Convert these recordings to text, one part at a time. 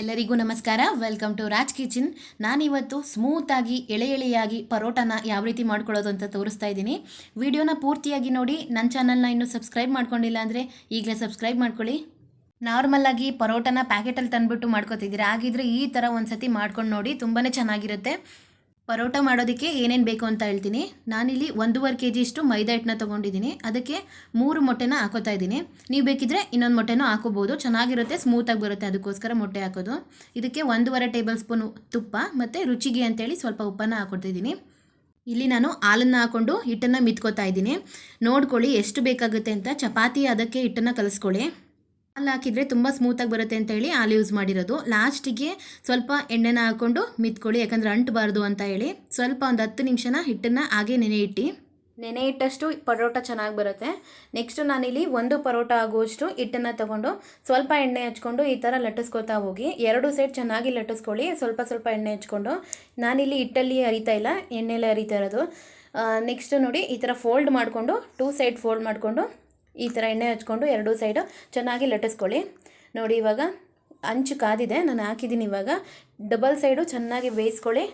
ಎಲ್ಲರಿಗೂ ನಮಸ್ಕಾರ. Welcome to Raj kitchen ನಾನಿವತ್ತು ಸ್ಮೂತಾಗಿ ಎಳೆ ಎಳೆಯಾಗಿ ಪರೋಟಾನ ಯಾವ ರೀತಿ ಮಾಡ್ಕೊಳ್ಳೋದು ಅಂತ ತೋರಿಸ್ತಾ ಇದ್ದೀನಿ. ವಿಡಿಯೋನ ಪೂರ್ತಿಯಾಗಿ ನೋಡಿ ನನ್ನ ಚಾನಲ್ನ ಇನ್ನೂ ಸಬ್ಸ್ಕ್ರೈಬ್ ಮಾಡ್ಕೊಂಡಿಲ್ಲ ಅಂದರೆ ಈಗಲೇ ಸಬ್ಸ್ಕ್ರೈಬ್ ಮಾಡ್ಕೊಳ್ಳಿ. ನಾರ್ಮಲಾಗಿ ಪರೋಟಾನ ಪ್ಯಾಕೆಟಲ್ಲಿ ತಂದುಬಿಟ್ಟು ಮಾಡ್ಕೋತಿದ್ದೀರಾ? ಹಾಗಿದ್ರೆ ಈ ಥರ ಒಂದು ಸತಿ ಮಾಡ್ಕೊಂಡು ನೋಡಿ ತುಂಬಾ ಚೆನ್ನಾಗಿರುತ್ತೆ. ಪರೋಟ ಮಾಡೋದಕ್ಕೆ ಏನೇನು ಬೇಕು ಅಂತ ಹೇಳ್ತೀನಿ. ನಾನಿಲ್ಲಿ ಒಂದೂವರೆ ಕೆ ಜಿಯಷ್ಟು ಮೈದಾ ಹಿಟ್ಟನ್ನ ತೊಗೊಂಡಿದ್ದೀನಿ. ಅದಕ್ಕೆ ಮೂರು ಮೊಟ್ಟೆನ ಹಾಕೋತಾ ಇದ್ದೀನಿ. ನೀವು ಬೇಕಿದ್ರೆ ಇನ್ನೊಂದು ಮೊಟ್ಟೆನೂ ಹಾಕೋಬೋದು. ಚೆನ್ನಾಗಿರುತ್ತೆ ಸ್ಮೂತಾಗಿ ಬರುತ್ತೆ ಅದಕ್ಕೋಸ್ಕರ ಮೊಟ್ಟೆ ಹಾಕೋದು. ಇದಕ್ಕೆ ಒಂದೂವರೆ ಟೇಬಲ್ ಸ್ಪೂನು ತುಪ್ಪ ಮತ್ತು ರುಚಿಗೆ ಅಂತೇಳಿ ಸ್ವಲ್ಪ ಉಪ್ಪನ್ನು ಹಾಕೊಡ್ತಿದ್ದೀನಿ. ಇಲ್ಲಿ ನಾನು ಹಾಲನ್ನು ಹಾಕ್ಕೊಂಡು ಹಿಟ್ಟನ್ನು ಮಿತ್ಕೋತಾ ಇದ್ದೀನಿ. ನೋಡ್ಕೊಳ್ಳಿ ಎಷ್ಟು ಬೇಕಾಗುತ್ತೆ ಅಂತ. ಚಪಾತಿ ಅದಕ್ಕೆ ಹಿಟ್ಟನ್ನು ಕಲಿಸ್ಕೊಳ್ಳಿ. ಹಾಲು ಹಾಕಿದರೆ ತುಂಬ ಸ್ಮೂತಾಗಿ ಬರುತ್ತೆ ಅಂತ ಹೇಳಿ ಹಾಲು ಯೂಸ್ ಮಾಡಿರೋದು. ಲಾಸ್ಟಿಗೆ ಸ್ವಲ್ಪ ಎಣ್ಣೆನ ಹಾಕ್ಕೊಂಡು ಮಿತ್ಕೊಳ್ಳಿ, ಯಾಕಂದರೆ ಅಂಟಬಾರ್ದು ಅಂತ ಹೇಳಿ ಸ್ವಲ್ಪ ಒಂದು ಹತ್ತು ನಿಮಿಷನ ಹಿಟ್ಟನ್ನು ಹಾಗೆ ನೆನೆ ಇಟ್ಟು. ನೆನೆ ಇಟ್ಟಷ್ಟು ಪರೋಟ ಚೆನ್ನಾಗಿ ಬರುತ್ತೆ. ನೆಕ್ಸ್ಟು ನಾನಿಲ್ಲಿ ಒಂದು ಪರೋಟ ಆಗುವಷ್ಟು ಹಿಟ್ಟನ್ನು ತಗೊಂಡು ಸ್ವಲ್ಪ ಎಣ್ಣೆ ಹಚ್ಕೊಂಡು ಈ ಥರ ಲಟ್ಟಿಸ್ಕೊತಾ ಹೋಗಿ. ಎರಡು ಸೈಡ್ ಚೆನ್ನಾಗಿ ಲಟ್ಟಿಸ್ಕೊಳ್ಳಿ, ಸ್ವಲ್ಪ ಸ್ವಲ್ಪ ಎಣ್ಣೆ ಹಚ್ಕೊಂಡು. ನಾನಿಲ್ಲಿ ಹಿಟ್ಟಲ್ಲಿ ಅರಿತಾ ಇಲ್ಲ, ಎಣ್ಣೆಲೆ ಹರಿತಾ ಇರೋದು. ನೆಕ್ಸ್ಟ್ ನೋಡಿ ಈ ಥರ ಫೋಲ್ಡ್ ಮಾಡಿಕೊಂಡು ಟೂ ಸೈಡ್ ಫೋಲ್ಡ್ ಮಾಡಿಕೊಂಡು ಈ ಥರ ಎಣ್ಣೆ ಹಚ್ಕೊಂಡು ಎರಡೂ ಸೈಡು ಚೆನ್ನಾಗಿ ಲಟ್ಟಿಸ್ಕೊಳ್ಳಿ. ನೋಡಿ, ಇವಾಗ ಅಂಚು ಕಾದಿದೆ, ನಾನು ಹಾಕಿದ್ದೀನಿ ಇವಾಗ. ಡಬಲ್ ಸೈಡು ಚೆನ್ನಾಗಿ ಬೇಯಿಸ್ಕೊಳ್ಳಿ.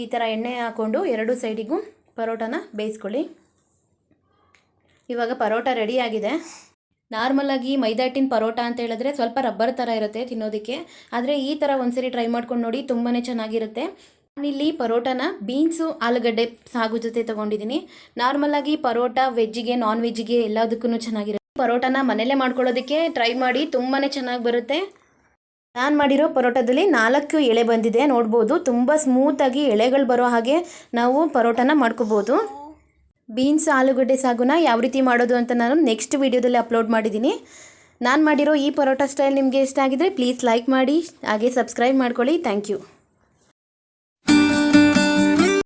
ಈ ಥರ ಎಣ್ಣೆ ಹಾಕ್ಕೊಂಡು ಎರಡು ಸೈಡಿಗೂ ಪರೋಟಾನ ಬೇಯಿಸ್ಕೊಳ್ಳಿ. ಇವಾಗ ಪರೋಟ ರೆಡಿಯಾಗಿದೆ ನಾರ್ಮಲಾಗಿ ಮೈದಾ ಹಿಟ್ಟಿನ ಪರೋಟ ಅಂತ ಹೇಳಿದ್ರೆ ಸ್ವಲ್ಪ ರಬ್ಬರ್ ಥರ ಇರುತ್ತೆ ತಿನ್ನೋದಕ್ಕೆ. ಆದರೆ ಈ ಥರ ಒಂದ್ಸರಿ ಟ್ರೈ ಮಾಡ್ಕೊಂಡು ನೋಡಿ ತುಂಬಾ ಚೆನ್ನಾಗಿರುತ್ತೆ. ನಾನಿಲ್ಲಿ ಪರೋಟನ ಬೀನ್ಸು, ಆಲೂಗಡ್ಡೆ, ಸಾಗು ಜೊತೆ ತೊಗೊಂಡಿದ್ದೀನಿ. ನಾರ್ಮಲಾಗಿ ಪರೋಟ ವೆಜ್ಜಿಗೆ ನಾನ್ ವೆಜ್ಜಿಗೆ ಎಲ್ಲದಕ್ಕೂ ಚೆನ್ನಾಗಿರುತ್ತೆ. ಪರೋಟನ ಮನೆಯಲ್ಲೇ ಮಾಡ್ಕೊಳ್ಳೋದಕ್ಕೆ ಟ್ರೈ ಮಾಡಿ ತುಂಬಾ ಚೆನ್ನಾಗಿ ಬರುತ್ತೆ. ನಾನು ಮಾಡಿರೋ ಪರೋಟದಲ್ಲಿ ನಾಲ್ಕು ಎಳೆ ಬಂದಿದೆ, ನೋಡ್ಬೋದು. ತುಂಬ ಸ್ಮೂತಾಗಿ ಎಳೆಗಳು ಬರೋ ಹಾಗೆ ನಾವು ಪರೋಟನ ಮಾಡ್ಕೋಬೋದು. ಬೀನ್ಸ್, ಆಲೂಗಡ್ಡೆ, ಸಾಗುನ ಯಾವ ರೀತಿ ಮಾಡೋದು ಅಂತ ನಾನು ನೆಕ್ಸ್ಟ್ ವೀಡಿಯೋದಲ್ಲಿ ಅಪ್ಲೋಡ್ ಮಾಡಿದ್ದೀನಿ. ನಾನು ಮಾಡಿರೋ ಈ ಪರೋಟ ಸ್ಟೈಲ್ ನಿಮಗೆ ಇಷ್ಟ ಆಗಿದ್ರೆ ಪ್ಲೀಸ್ ಲೈಕ್ ಮಾಡಿ, ಹಾಗೆ ಸಬ್ಸ್ಕ್ರೈಬ್ ಮಾಡ್ಕೊಳ್ಳಿ. Thank you